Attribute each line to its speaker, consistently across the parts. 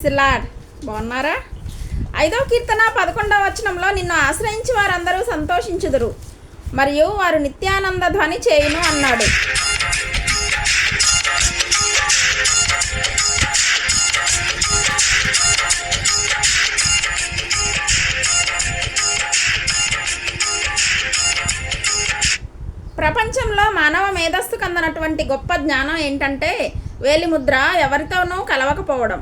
Speaker 1: సిలాడ్ బాగున్నారా? ఐదో కీర్తన పదకొండవ వచనంలో నిన్ను ఆశ్రయించి వారందరూ సంతోషించుదురు మరియు వారు నిత్యానంద ధ్వని చేయును అన్నాడు. ప్రపంచంలో మానవ మేధస్సుకు అందనటువంటి గొప్ప జ్ఞానం ఏంటంటే వేలిముద్ర ఎవరితోనూ కలవకపోవడం.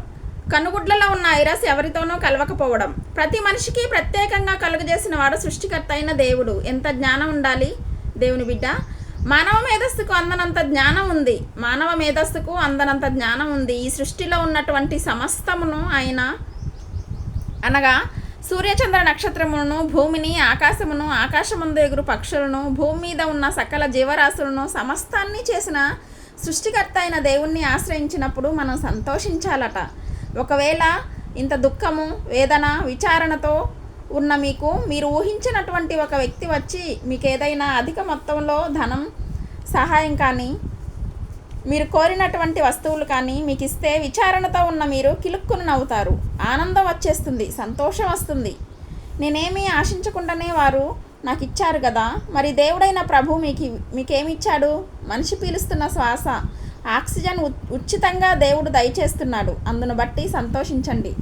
Speaker 1: కనుగుడ్లలో ఉన్న ఐరస్ ఎవరితోనూ కలవకపోవడం. ప్రతి మనిషికి ప్రత్యేకంగా కలుగజేసిన వాడు సృష్టికర్త అయిన దేవుడు. ఎంత జ్ఞానం ఉండాలి? దేవుని బిడ్డ మానవ మేధస్సుకు అందనంత జ్ఞానం ఉంది. మానవ మేధస్సుకు అందనంత జ్ఞానం ఉంది. ఈ సృష్టిలో ఉన్నటువంటి సమస్తమును ఆయన అనగా సూర్యచంద్ర నక్షత్రములను భూమిని ఆకాశమును ఆకాశముందు ఎగురు పక్షులను భూమి మీద ఉన్న సకల జీవరాశులను సమస్తాన్ని చేసిన సృష్టికర్త అయిన దేవుణ్ణి ఆశ్రయించినప్పుడు మనం సంతోషించాలట. ఒకవేళ ఇంత దుఃఖము వేదన విచారణతో ఉన్న మీకు మీరు ఊహించినటువంటి ఒక వ్యక్తి వచ్చి మీకు ఏదైనా అధిక మొత్తంలో ధనం సహాయం కానీ మీరు కోరినటువంటి వస్తువులు కానీ మీకు ఇస్తే విచారణతో ఉన్న మీరు కిలుక్కును నవ్వుతారు. ఆనందం వచ్చేస్తుంది సంతోషం వస్తుంది. నేనేమీ ఆశించకుండానే వారు నాకు ఇచ్చారు కదా మరి దేవుడైన ప్రభు మీకు మీకేమిచ్చాడు? మనిషి పీలుస్తున్న శ్వాస. ఆక్సిజన్ ఉ- ఉచితంగా దేవుడు దయచేస్తున్నాడు. అందును బట్టి సంతోషించండి.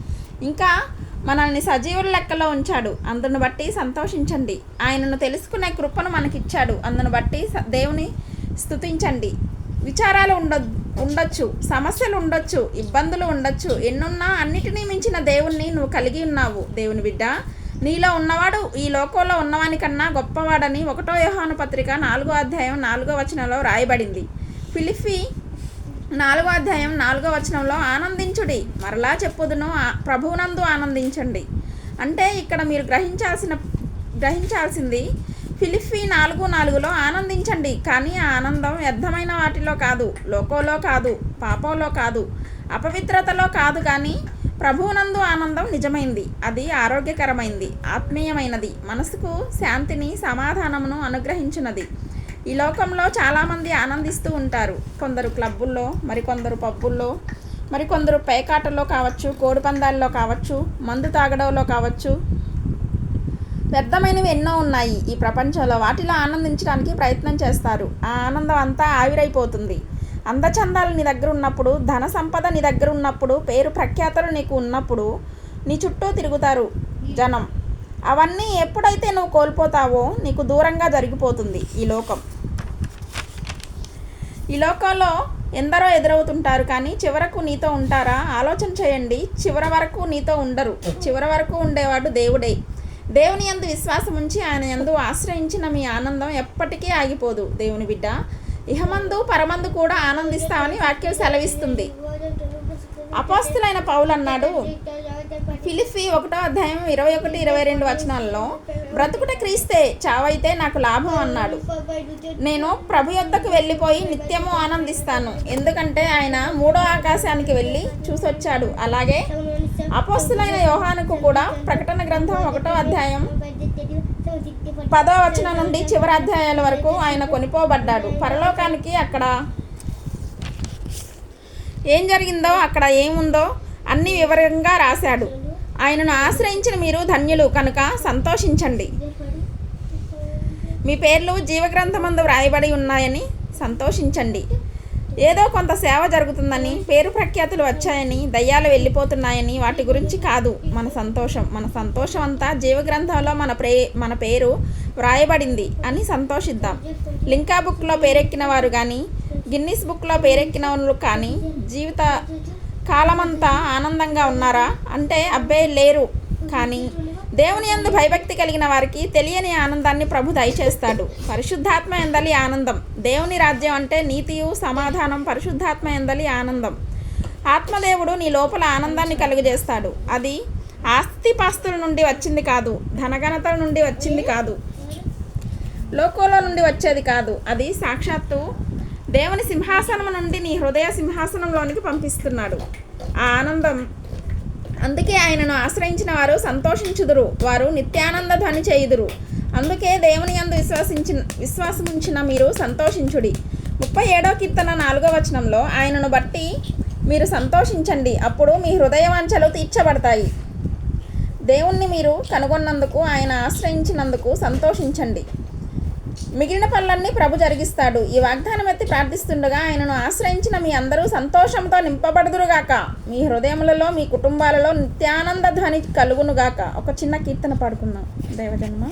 Speaker 1: ఇంకా మనల్ని సజీవుల లెక్కలో ఉంచాడు. అందును బట్టి సంతోషించండి. ఆయనను తెలుసుకునే కృపను మనకిచ్చాడు. అందును బట్టి దేవుని స్తుతించండి. విచారాలు ఉండ ఉండొచ్చు సమస్యలు ఉండొచ్చు ఇబ్బందులు ఉండొచ్చు. ఎన్నున్నా అన్నిటినీ మించిన దేవుణ్ణి నువ్వు కలిగి ఉన్నావు. దేవుని బిడ్డ నీలో ఉన్నవాడు ఈ లోకంలో ఉన్నవానికన్నా గొప్పవాడని ఒకటో యోహాను పత్రిక నాలుగో అధ్యాయం నాలుగో వచనంలో రాయబడింది. ఫిలిఫీ నాలుగో అధ్యాయం నాలుగో వచనంలో ఆనందించుడి. మరలా చెప్పుదును ప్రభువునందు ఆనందించండి. అంటే ఇక్కడ మీరు గ్రహించాల్సిన గ్రహించాల్సింది ఫిలిఫీ నాలుగు నాలుగులో ఆనందించండి. కానీ ఆ ఆనందం వ్యర్థమైన వాటిలో కాదు లోకోలో కాదు పాపంలో కాదు అపవిత్రతలో కాదు కానీ ప్రభువునందు ఆనందం నిజమైంది. అది ఆరోగ్యకరమైంది ఆత్మీయమైనది మనసుకు శాంతిని సమాధానమును అనుగ్రహించినది ఈ లోకంలో చాలామంది ఆనందిస్తూ ఉంటారు. కొందరు క్లబ్బుల్లో మరికొందరు పబ్బుల్లో మరికొందరు పేకాటలో కావచ్చు కోడిపందాల్లో కావచ్చు మందు తాగడంలో కావచ్చు. వ్యర్థమైనవి ఎన్నో ఉన్నాయి ఈ ప్రపంచంలో. వాటిలో ఆనందించడానికి ప్రయత్నం చేస్తారు. ఆ ఆనందం అంతా ఆవిరైపోతుంది. అందచందాలు నీ దగ్గర ఉన్నప్పుడు ధన సంపద నీ దగ్గర ఉన్నప్పుడు పేరు ప్రఖ్యాతలు నీకు ఉన్నప్పుడు నీ చుట్టూ తిరుగుతారు జనం. అవన్నీ ఎప్పుడైతే నువ్వు కోల్పోతావో నీకు దూరంగా జరిగిపోతుంది ఈ లోకం. ఈ లోకంలో ఎందరో ఎదురవుతుంటారు కానీ చివరకు నీతో ఉంటారా? ఆలోచన చేయండి. చివరి వరకు నీతో ఉండరు. చివరి వరకు ఉండేవాడు దేవుడే. దేవుని యందు విశ్వాసం ఉంచి ఆయన యందు ఆశ్రయించిన మీ ఆనందం ఎప్పటికీ ఆగిపోదు. దేవుని బిడ్డ ఇహమందు పరమందు కూడా ఆనందిస్తామని వాక్యం సెలవిస్తుంది. అపోస్తులైన పౌలు అన్నాడు ఫిలిఫీ ఒకటో అధ్యాయం ఇరవై ఒకటి ఇరవై రెండు వచనాల్లో బ్రతుకుట క్రీస్తే చావైతే నాకు లాభం అన్నాడు. నేను ప్రభు యొద్దకు వెళ్ళిపోయి నిత్యము ఆనందిస్తాను. ఎందుకంటే ఆయన మూడో ఆకాశానికి వెళ్ళి చూసొచ్చాడు. అలాగే అపోస్తులైన యోహానుకు కూడా ప్రకటన గ్రంథం ఒకటో అధ్యాయం పదో వచనం నుండి చివరి అధ్యాయాల వరకు ఆయన కొనిపోబడ్డాడు. పరలోకానికి అక్కడ ఏం జరిగిందో అక్కడ ఏముందో అన్ని వివరంగా రాశాడు. ఆయనను ఆశ్రయించిన మీరు ధన్యులు కనుక సంతోషించండి. మీ పేర్లు జీవగ్రంథమందు వ్రాయబడి ఉన్నాయని సంతోషించండి. ఏదో కొంత సేవ జరుగుతుందని పేరు ప్రఖ్యాతులు వచ్చాయని దయ్యాలు వెళ్ళిపోతున్నాయని వాటి గురించి కాదు మన సంతోషం. మన సంతోషం అంతా జీవగ్రంథంలో మన ప్రే మన పేరు వ్రాయబడింది అని సంతోషిద్దాం. లింకా బుక్లో పేరెక్కిన వారు కానీ గిన్నిస్ బుక్లో పేరెక్కిన వాళ్ళు కానీ జీవిత కాలమంతా ఆనందంగా ఉన్నారా? అంటే అబ్బే లేరు. కానీ దేవుని యందు భయభక్తి కలిగిన వారికి తెలియని ఆనందాన్ని ప్రభు దయచేస్తాడు. పరిశుద్ధాత్మ ఎందలి ఆనందం. దేవుని రాజ్యం అంటే నీతియు సమాధానం పరిశుద్ధాత్మ ఎందలి ఆనందం. ఆత్మదేవుడు నీ లోపల ఆనందాన్ని కలుగజేస్తాడు. అది ఆస్తిపాస్తుల నుండి వచ్చింది కాదు ధనఘనతల నుండి వచ్చింది కాదు లోకంలో నుండి వచ్చేది కాదు. అది సాక్షాత్తు దేవుని సింహాసనం నుండి నీ హృదయ సింహాసనంలోనికి పంపిస్తున్నాడు. ఆ ఆనందం. అందుకే ఆయనను ఆశ్రయించిన వారు సంతోషించుదురు. వారు నిత్యానంద ధ్వని చేయుదురు. అందుకే దేవుని యందు విశ్వసించిన విశ్వాసముంచిన మీరు సంతోషించుడి. ముప్పై ఏడో కీర్తన నాలుగో వచనంలో ఆయనను బట్టి మీరు సంతోషించండి. అప్పుడు మీ హృదయ వాంఛలు తీర్చబడతాయి. దేవుణ్ణి మీరు కనుగొన్నందుకు ఆయన ఆశ్రయించినందుకు సంతోషించండి. మిగిలిన పనులన్నీ ప్రభు జరిగిస్తాడు. ఈ వాగ్దానం ఎత్తి ప్రార్థిస్తుండగా ఆయనను ఆశ్రయించిన మీ అందరూ సంతోషంతో నింపబడుదురుగాక మీ హృదయములలో మీ కుటుంబాలలో నిత్యానంద ధ్వని కలుగునుగాక ఒక చిన్న కీర్తన పాడుకుందాం. దేవజన్మ.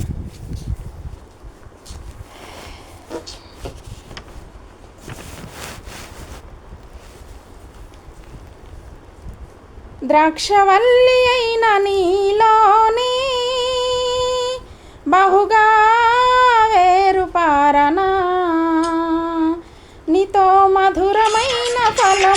Speaker 1: ద్రాక్షవల్లి అయిన నీలోని బహుగా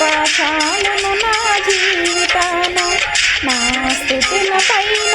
Speaker 1: పాఠాలను నా జీవితాన నా స్థితుల పైన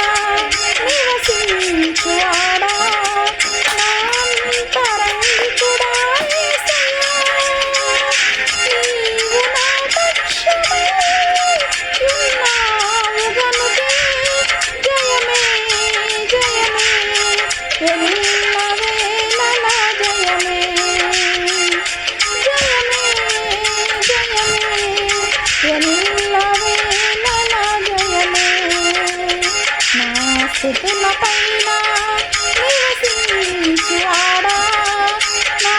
Speaker 1: నా పైన నివసించువాడా నా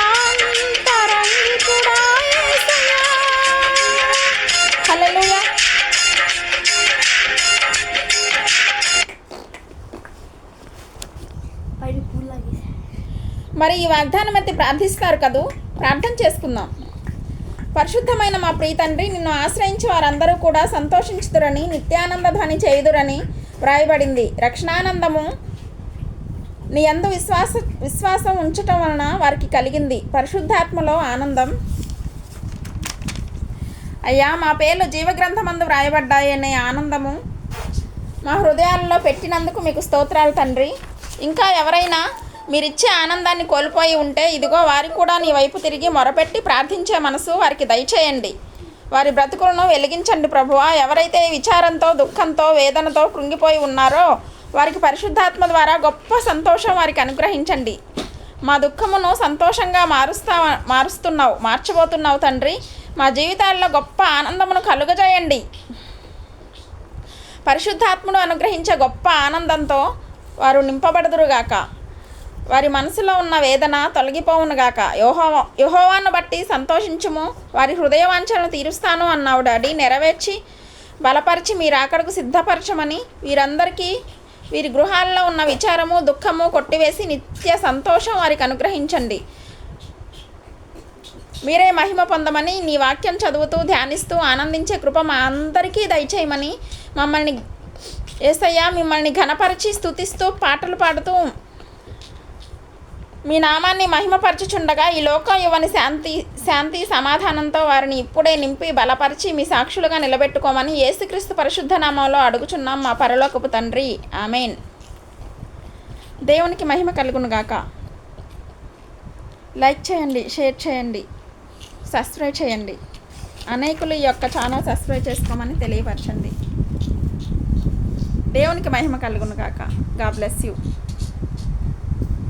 Speaker 1: మరి ఈ వాగ్దానం అయితే ప్రార్థిస్తారు కదూ? ప్రార్థన చేసుకుందాం. పరిశుద్ధమైన మా ప్రీతండ్రి నిన్ను ఆశ్రయించి వారందరూ కూడా సంతోషించుదురని నిత్యానంద ధ్వని చేయుదురని వ్రాయబడింది. రక్షణానందము నీ అందు విశ్వాస విశ్వాసం ఉంచటం వలన వారికి కలిగింది. పరిశుద్ధాత్మలో ఆనందం. అయ్యా మా పేర్లు జీవగ్రంథమందు వ్రాయబడ్డాయనే ఆనందము మా హృదయాలలో పెట్టినందుకు మీకు స్తోత్రాలు తండ్రి. ఇంకా ఎవరైనా మీరిచ్చే ఆనందాన్ని కోల్పోయి ఉంటే ఇదిగో వారికి కూడా నీ వైపు తిరిగి మొరపెట్టి ప్రార్థించే మనసు వారికి దయచేయండి. వారి బ్రతుకులను వెలిగించండి ప్రభువా. ఎవరైతే విచారంతో దుఃఖంతో వేదనతో కృంగిపోయి ఉన్నారో వారికి పరిశుద్ధాత్మ ద్వారా గొప్ప సంతోషం వారికి అనుగ్రహించండి. మా దుఃఖమును సంతోషంగా మారుస్తా మారుస్తున్నావు మార్చబోతున్నావు తండ్రి. మా జీవితాల్లో గొప్ప ఆనందమును కలుగజేయండి. పరిశుద్ధాత్ముడు అనుగ్రహించే గొప్ప ఆనందంతో వారు నింపబడదురుగాక. వారి మనసులో ఉన్న వేదన తొలగిపోవునుగాక యోహో యోహోవాను బట్టి సంతోషించుము. వారి హృదయవాంఛలను తీరుస్తాను అన్నావు డాడీ. నెరవేర్చి బలపరిచి మీరు అక్కడకు సిద్ధపరచమని వీరందరికీ వీరి గృహాల్లో ఉన్న విచారము దుఃఖము కొట్టివేసి నిత్య సంతోషం వారికి అనుగ్రహించండి. మీరే మహిమ పొందమని నీ వాక్యం చదువుతూ ధ్యానిస్తూ ఆనందించే కృప మా అందరికీ దయచేయమని మమ్మల్ని ఏసయ్య మిమ్మల్ని ఘనపరిచి స్తుతిస్తూ పాటలు పాడుతూ మీ నామాన్ని మహిమపరచుచుండగా ఈ లోకం ఇవ్వని శాంతి శాంతి సమాధానంతో వారిని ఇప్పుడే నింపి బలపరిచి మీ సాక్షులుగా నిలబెట్టుకోమని యేసుక్రీస్తు పరిశుద్ధ నామంలో అడుగుచున్నాం మా పరలోకపు తండ్రి. ఆమెన్. దేవునికి మహిమ కలుగునుగాక లైక్ చేయండి షేర్ చేయండి సబ్స్క్రైబ్ చేయండి. అనేకులు ఈ యొక్క ఛానల్ సబ్స్క్రైబ్ చేసుకోమని తెలియపరచండి. దేవునికి మహిమ కలుగునుగాక గా బ్లెస్ యూ.